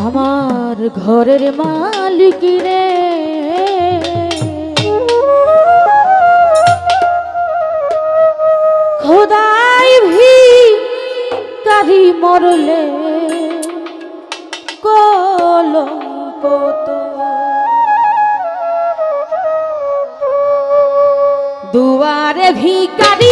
আমার ঘরের মালিক রে। খোদাই ভি কারি মরলে কলঙ্ক দুয়ারে ভিকারি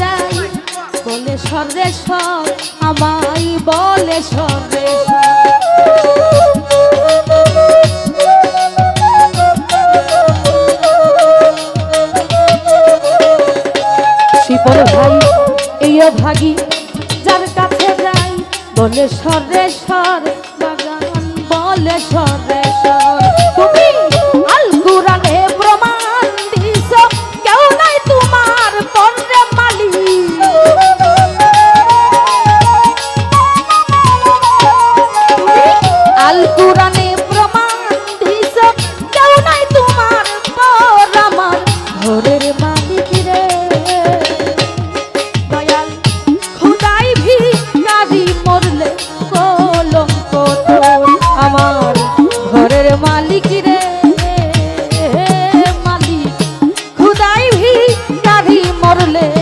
যাই, বলে সরে সর, আমায় বলে সরে। ভাই এই ভাগি, যার কাছে যাই, বলে সরে সর, বাগান বলে সর। নারী মরলে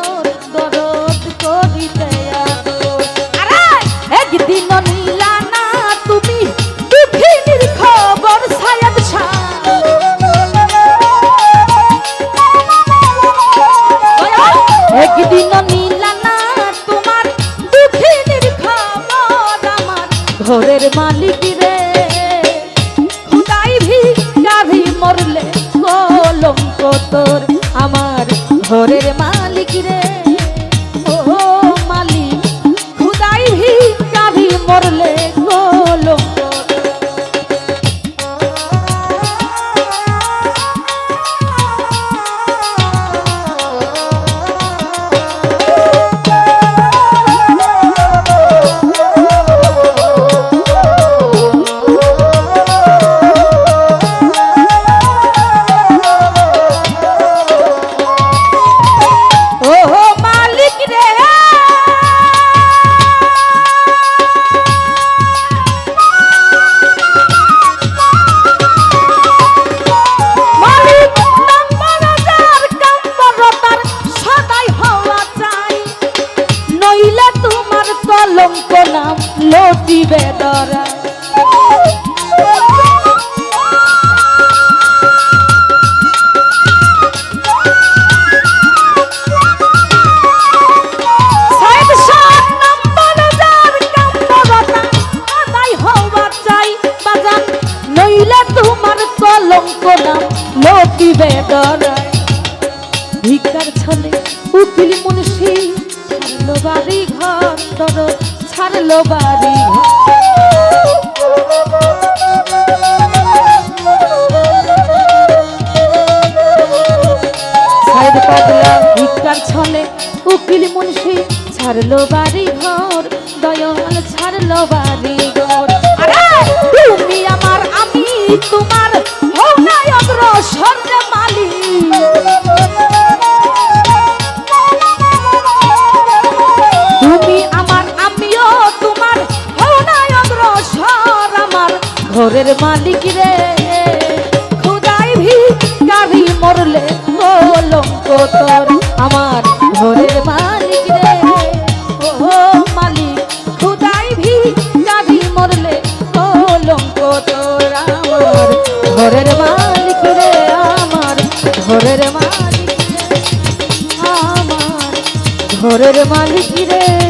কতর আমার ঘরের মালিক রে? দরায় ভিকার ছলে উকিল মুন্সি, ছাড়লো বাড়ি ঘর, তর ছাড়লো বাড়ি পাগলা ছলে উকিল ছাড়লো বাড়ি ঘর, দয়াল ছাড়লো বাড়ি ঘর। তুমি আমার আমি, তোমার ঘরের মালিক রে। খুদাই ভি গাড়ি মরলে কলঙ্ক তোর। আমার ঘরের মালিক রে। ও মালিক, খুদাই ভি গাড়ি মরলে কলঙ্ক তোর। আমার ঘরের মালিক রে, আমার ঘরের মালিক রে। আমার ঘরের মালিক রে।